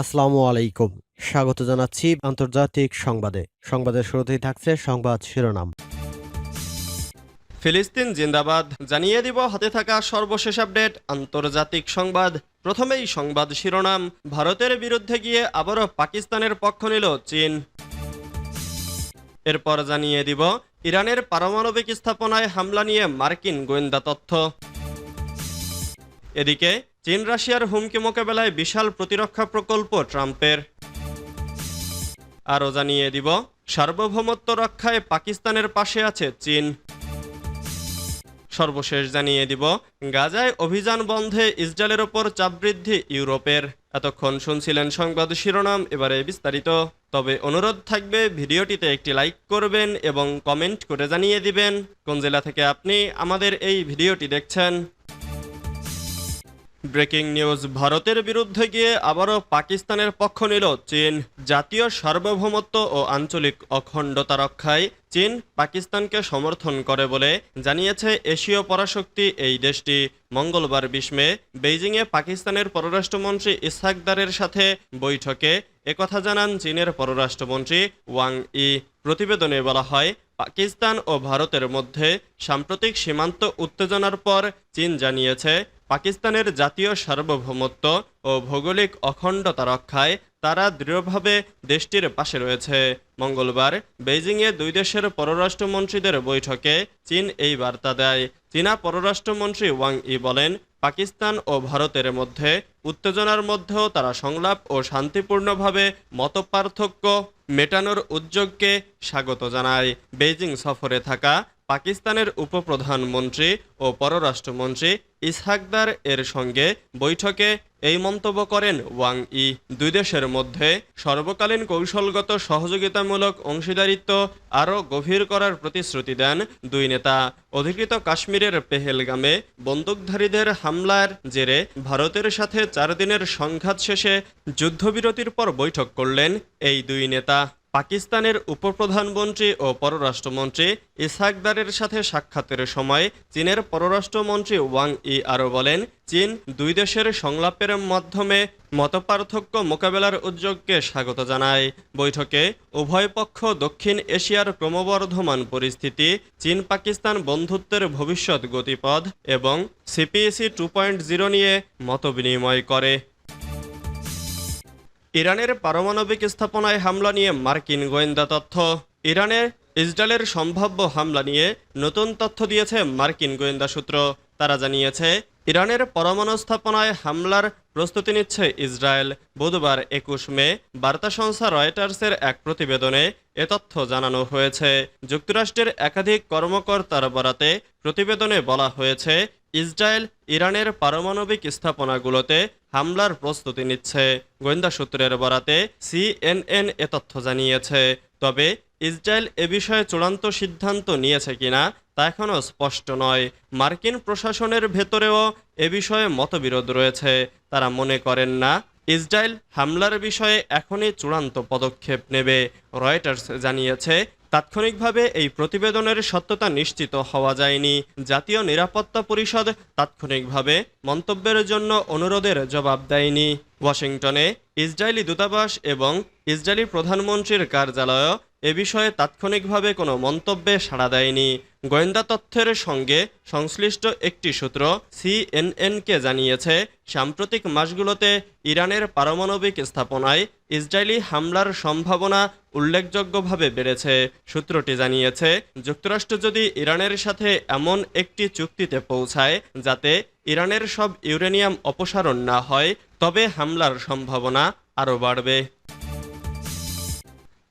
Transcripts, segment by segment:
আসসালামু আলাইকুম। স্বাগত জানাচ্ছি আন্তর্জাতিক সংবাদে। সংবাদের শুরুতেই থাকছে সংবাদ শিরোনাম। ফিলিস্তিন জিন্দাবাদ। জানিয়ে দিব হাতে থাকা সর্বশেষ আপডেট, আন্তর্জাতিক সংবাদ। প্রথমেই সংবাদ শিরোনাম। ভারতের বিরুদ্ধে গিয়ে আবারও পাকিস্তানের পক্ষ নিল চীন। এরপর জানিয়ে দিব, ইরানের পারমাণবিক স্থাপনায় হামলা নিয়ে মার্কিন গোয়েন্দা তথ্য। এদিকে চীন রাশিয়ার হুমকি মোকাবেলায় বিশাল প্রতিরক্ষা প্রকল্প ট্রাম্পের। আরও জানিয়ে দিব, সার্বভৌমত্ব রক্ষায় পাকিস্তানের পাশে আছে চীন। সর্বশেষ জানিয়ে দিব, গাজায় অভিযান বন্ধে ইসরায়েলের ওপর চাপ বৃদ্ধি ইউরোপের। এতক্ষণ শুনছিলেন সংবাদ শিরোনাম, এবারে বিস্তারিত। তবে অনুরোধ থাকবে, ভিডিওটিতে একটি লাইক করবেন এবং কমেন্ট করে জানিয়ে দিবেন। কোন জেলা থেকে আপনি আমাদের এই ভিডিওটি দেখছেন? ব্রেকিং নিউজ, ভারতের বিরুদ্ধে গিয়ে আবারও পাকিস্তানের পক্ষ নিল চীন। জাতীয় সার্বভৌমত্ব ও আঞ্চলিক অখণ্ডতা রক্ষায় চীন পাকিস্তানকে সমর্থন করে বলে জানিয়েছে এশীয় পরাশক্তি এই দেশটি। মঙ্গলবার বিশ মে বেইজিংয়ে পাকিস্তানের পররাষ্ট্রমন্ত্রী ইসহাকদারের সাথে বৈঠকে একথা জানান চীনের পররাষ্ট্রমন্ত্রী ওয়াং ই। প্রতিবেদনে বলা হয়, পাকিস্তান ও ভারতের মধ্যে সাম্প্রতিক সীমান্ত উত্তেজনার পর চীন জানিয়েছে পাকিস্তানের জাতীয় সার্বভৌমত্ব ও ভৌগোলিক অখণ্ডতা রক্ষায় তারা দৃঢ়ভাবে দেশটির পাশে রয়েছে। মঙ্গলবার বেইজিংয়ে দুই দেশের পররাষ্ট্রমন্ত্রীদের বৈঠকে চীন এই বার্তা দেয়। চীনা পররাষ্ট্রমন্ত্রী ওয়াং ই বলেন, পাকিস্তান ও ভারতের মধ্যে উত্তেজনার মধ্যেও তারা সংলাপ ও শান্তিপূর্ণভাবে মতপার্থক্য মেটানোর উদ্যোগকে স্বাগত জানায়। বেইজিং সফরে থাকা পাকিস্তানের উপপ্রধানমন্ত্রী ও পররাষ্ট্রমন্ত্রী ইসহাকদার এর সঙ্গে বৈঠকে এই মন্তব্য করেন ওয়াং ই। দুই দেশের মধ্যে সর্বকালীন কৌশলগত সহযোগিতামূলক অংশীদারিত্ব আরও গভীর করার প্রতিশ্রুতি দেন দুই নেতা। অধিকৃত কাশ্মীরের পেহেলগামে বন্দুকধারীদের হামলার জেরে ভারতের সাথে চার দিনের সংঘাত শেষে যুদ্ধবিরতির পর বৈঠক করলেন এই দুই নেতা। পাকিস্তানের উপপ্রধানমন্ত্রী ও পররাষ্ট্রমন্ত্রী ইসহাকদারের সাথে সাক্ষাতের সময় চীনের পররাষ্ট্রমন্ত্রী ওয়াং ই আরও বলেন, চীন দুই দেশের সংলাপের মাধ্যমে মতপার্থক্য মোকাবেলার উদ্যোগকে স্বাগত জানায়। বৈঠকে উভয় পক্ষ দক্ষিণ এশিয়ার ক্রমবর্ধমান পরিস্থিতি চীন পাকিস্তান বন্ধুত্বের ভবিষ্যৎ গতিপথ এবং সিপিএসি টু পয়েন্ট জিরো নিয়ে মতবিনিময় করে। ইরানের পারমাণবিক স্থাপনায় হামলা নিয়ে মার্কিন গোয়েন্দা তথ্য। ইরানে ইসরায়েলের সম্ভাব্য হামলা নিয়ে নতুন তথ্য দিয়েছে মার্কিন গোয়েন্দা সূত্র। তারা জানিয়েছে ইরানের পরমাণু স্থাপনায় হামলার প্রস্তুতি নিচ্ছে ইসরায়েল। বুধবার একুশ মে বার্তা সংস্থা রয়টার্সের এক প্রতিবেদনে এ তথ্য জানানো হয়েছে। যুক্তরাষ্ট্রের একাধিক কর্মকর্তার বরাতে প্রতিবেদনে বলা হয়েছে, ইসরায়েল ইরানের পারমাণবিক স্থাপনাগুলোতে হামলার প্রস্তুতি নিচ্ছে। গোয়েন্দা সূত্রের বরাতে সিএনএন এ তথ্য জানিয়েছে, তবে ইসরায়েল এ বিষয়ে চূড়ান্ত সিদ্ধান্ত নিয়েছে কিনা তা এখনও স্পষ্ট নয়। মার্কিন প্রশাসনের ভেতরেও এ বিষয়ে মতবিরোধ রয়েছে। তারা মনে করেন না, ইসরায়েল হামলার বিষয়ে এখনই চূড়ান্ত পদক্ষেপ নেবে। রয়টার্স জানিয়েছে, তাৎক্ষণিকভাবে এই প্রতিবেদনের সত্যতা নিশ্চিত হওয়া যায়নি। জাতীয় নিরাপত্তা পরিষদ তাৎক্ষণিকভাবে মন্তব্যের জন্য অনুরোধের জবাব দেয়নি। ওয়াশিংটনে ইসরায়েলি দূতাবাস এবং ইসরায়েলি প্রধানমন্ত্রীর কার্যালয় এ বিষয়ে তাৎক্ষণিকভাবে কোনো মন্তব্যে সাড়া দেয়নি। গোয়েন্দা তথ্যের সঙ্গে সংশ্লিষ্ট একটি সূত্র সিএনএনকে জানিয়েছে, সাম্প্রতিক মাসগুলোতে ইরানের পারমাণবিক স্থাপনায় ইসরায়েলি হামলার সম্ভাবনা উল্লেখযোগ্যভাবে বেড়েছে। সূত্রটি জানিয়েছে, যুক্তরাষ্ট্র যদি ইরানের সাথে এমন একটি চুক্তিতে পৌঁছায় যাতে ইরানের সব ইউরেনিয়াম অপসারণ না হয়, তবে হামলার সম্ভাবনা আরও বাড়বে।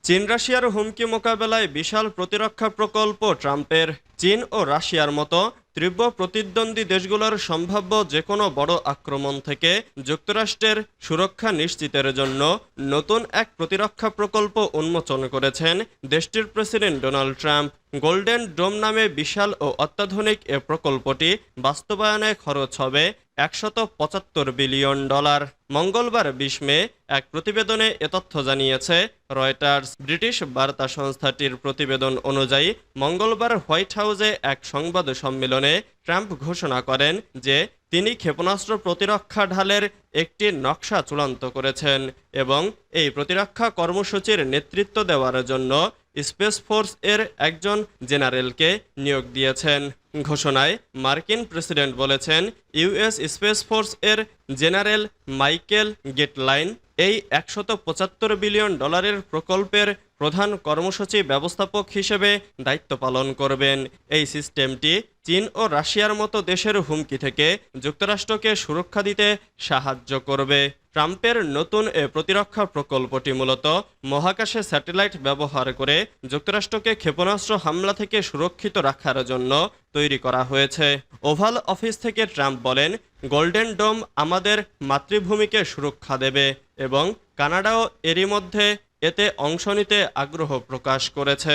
চীন রাশিয়ার হুমকি মোকাবেলায় বিশাল প্রতিরক্ষা প্রকল্প ট্রাম্পের। চীন ও রাশিয়ার মতো তীব্র প্রতিদ্বন্দ্বী দেশগুলোর সম্ভাব্য যে কোনো বড় আক্রমণ থেকে যুক্তরাষ্ট্রের সুরক্ষা নিশ্চিতের জন্য নতুন এক প্রতিরক্ষা প্রকল্প উন্মোচন করেছেন দেশটির president Donald Trump. Golden dome নামে বিশাল ও অত্যাধুনিক এ প্রকল্পটি বাস্তবায়নে খরচ হবে একশত পঁচাত্তর বিলিয়ন ডলার। মঙ্গলবার বিশ মে এক প্রতিবেদনে এ তথ্য জানিয়েছে, রয়টার্স ব্রিটিশ বার্তা সংস্থাটির প্রতিবেদন অনুযায়ী মঙ্গলবার হোয়াইট হাউসে এক সংবাদ সম্মেলনে ট্রাম্প ঘোষণা করেন যে তিনি ক্ষেপণাস্ত্র প্রতিরক্ষা ঢালের একটি নকশা চূড়ান্ত করেছেন এবং এই প্রতিরক্ষা কর্মসূচির নেতৃত্ব দেওয়ার জন্য স্পেস ফোর্স এর একজন জেনারেলকে নিয়োগ দিয়েছেন। ঘোষণায় মার্কিন প্রেসিডেন্ট বলেছেন ইউএস স্পেস ফোর্স এর জেনারেল মাইকেল গেটলাইন এই একশত পঁচাত্তর বিলিয়ন ডলারের প্রকল্পের প্রধান কর্মসূচি ব্যবস্থাপক হিসেবে দায়িত্ব পালন করবেন। এই সিস্টেমটি চীন ও রাশিয়ার মতো দেশের হুমকি থেকে যুক্তরাষ্ট্রকে সুরক্ষা দিতে সাহায্য করবে। ট্রাম্পের নতুন এ প্রতিরক্ষা প্রকল্পটি মূলত মহাকাশে স্যাটেলাইট ব্যবহার করে যুক্তরাষ্ট্রকে ক্ষেপণাস্ত্র হামলা থেকে সুরক্ষিত রাখার জন্য তৈরি করা হয়েছে। ওভাল অফিস থেকে ট্রাম্প বলেন, গোল্ডেন ডোম আমাদের মাতৃভূমিকে সুরক্ষা দেবে এবং কানাডাও এরই মধ্যে এতে অংশ নিতে আগ্রহ প্রকাশ করেছে।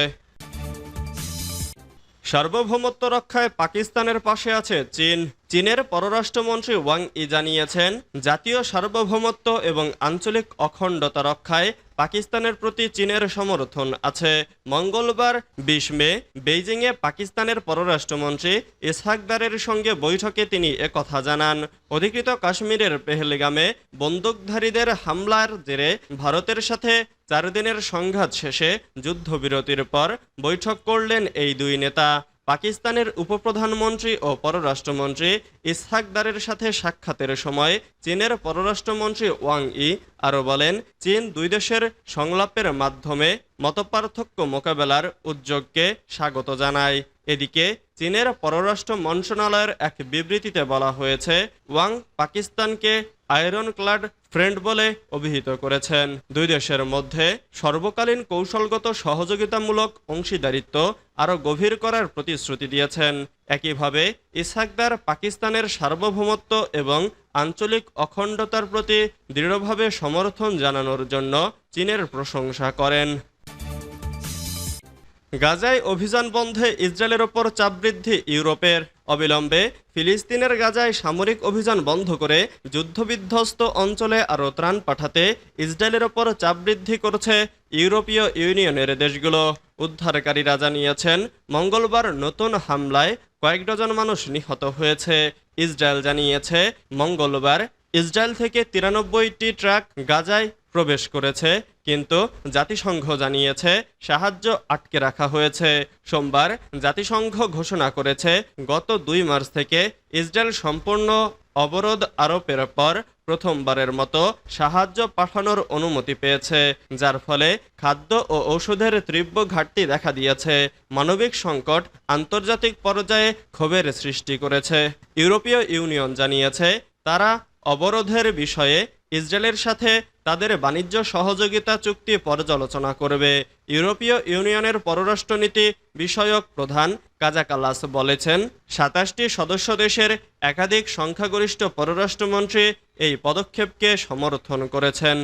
সার্বভৌমত্ব রক্ষায় পাকিস্তানের পাশে আছে চীন চীনের পররাষ্ট্রমন্ত্রী ওয়াং ই জানিয়েছেন, জাতীয় সার্বভৌমত্ব এবং আঞ্চলিক অখণ্ডতা রক্ষায় পাকিস্তানের প্রতি চীনের সমর্থন আছে। মঙ্গলবার বিশ মে বেইজিংয়ে পাকিস্তানের পররাষ্ট্রমন্ত্রী ইসহাকদারের সঙ্গে বৈঠকে তিনি একথা জানান। অধিকৃত কাশ্মীরের পেহলগামে বন্দুকধারীদের হামলার জেরে ভারতের সাথে চার দিনের সংঘাত শেষে যুদ্ধবিরতির পর বৈঠক করলেন এই দুই নেতা। পাকিস্তানের উপপ্রধানমন্ত্রী ও পররাষ্ট্রমন্ত্রী ইসহাকদারের সাথে সাক্ষাতের সময় চীনের পররাষ্ট্রমন্ত্রী ওয়াং ই আরও বলেন, চীন দুই দেশের সংলাপের মাধ্যমে মতপার্থক্য মোকাবেলার উদ্যোগকে স্বাগত জানায়। এদিকে, চীনের পররাষ্ট্র মন্ত্রণালয়ের এক বিবৃতিতে বলা হয়েছে, ওয়াং পাকিস্তানকে আয়রন ক্লাড ফ্রেন্ড বলে অভিহিত করেছেন। দুই দেশের মধ্যে সর্বকালীন কৌশলগত সহযোগিতামূলক অংশীদারিত্ব আরও গভীর করার প্রতিশ্রুতি দিয়েছেন। একইভাবে ইসাকদার পাকিস্তানের সার্বভৌমত্ব এবং আঞ্চলিক অখণ্ডতার প্রতি দৃঢ়ভাবে সমর্থন জানানোর জন্য চীনের প্রশংসা করেন। গাজায় অভিযান বন্ধে ইসরায়েলের ওপর চাপ বৃদ্ধি ইউরোপের। অবিলম্বে ফিলিস্তিনের গাজায় সামরিক অভিযান বন্ধ করে যুদ্ধবিধ্বস্ত অঞ্চলে আরও ত্রাণ পাঠাতে ইসরায়েলের ওপর চাপ বৃদ্ধি করছে ইউরোপীয় ইউনিয়নের দেশগুলো। উদ্ধারকারীরা জানিয়েছেন, মঙ্গলবার নতুন হামলায় কয়েক ডজন মানুষ নিহত হয়েছে। ইসরায়েল জানিয়েছে, মঙ্গলবার ইসরায়েল থেকে তিরানব্বইটি ট্রাক গাজায় প্রবেশ করেছে, কিন্তু জাতিসংঘ জানিয়েছে, সাহায্য আটকে রাখা হয়েছে। সোমবার জাতিসংঘ ঘোষণা করেছে, গত দুই মার্চ থেকে ইসরায়েল সম্পূর্ণ অবরোধ আরোপের পর প্রথমবারের মতো সাহায্য পাঠানোর অনুমতি পেয়েছে, যার ফলে খাদ্য ও ঔষধের তীব্র ঘাটতি দেখা দিয়েছে। মানবিক সংকট আন্তর্জাতিক পর্যায়ে ক্ষোভের সৃষ্টি করেছে। ইউরোপীয় ইউনিয়ন জানিয়েছে, তারা অবরোধের বিষয়ে ইসরায়েলের সাথে তাদের বাণিজ্য সহযোগিতা চুক্তি পর্যালোচনা করবে। ইউরোপীয় ইউনিয়নের পররাষ্ট্রনীতি বিষয়ক প্রধান কাজাকালাস বলেছেন, সাতাশটি সদস্য দেশের একাধিক সংখ্যাগরিষ্ঠ পররাষ্ট্রমন্ত্রী এই পদক্ষেপকে সমর্থন করেছেন।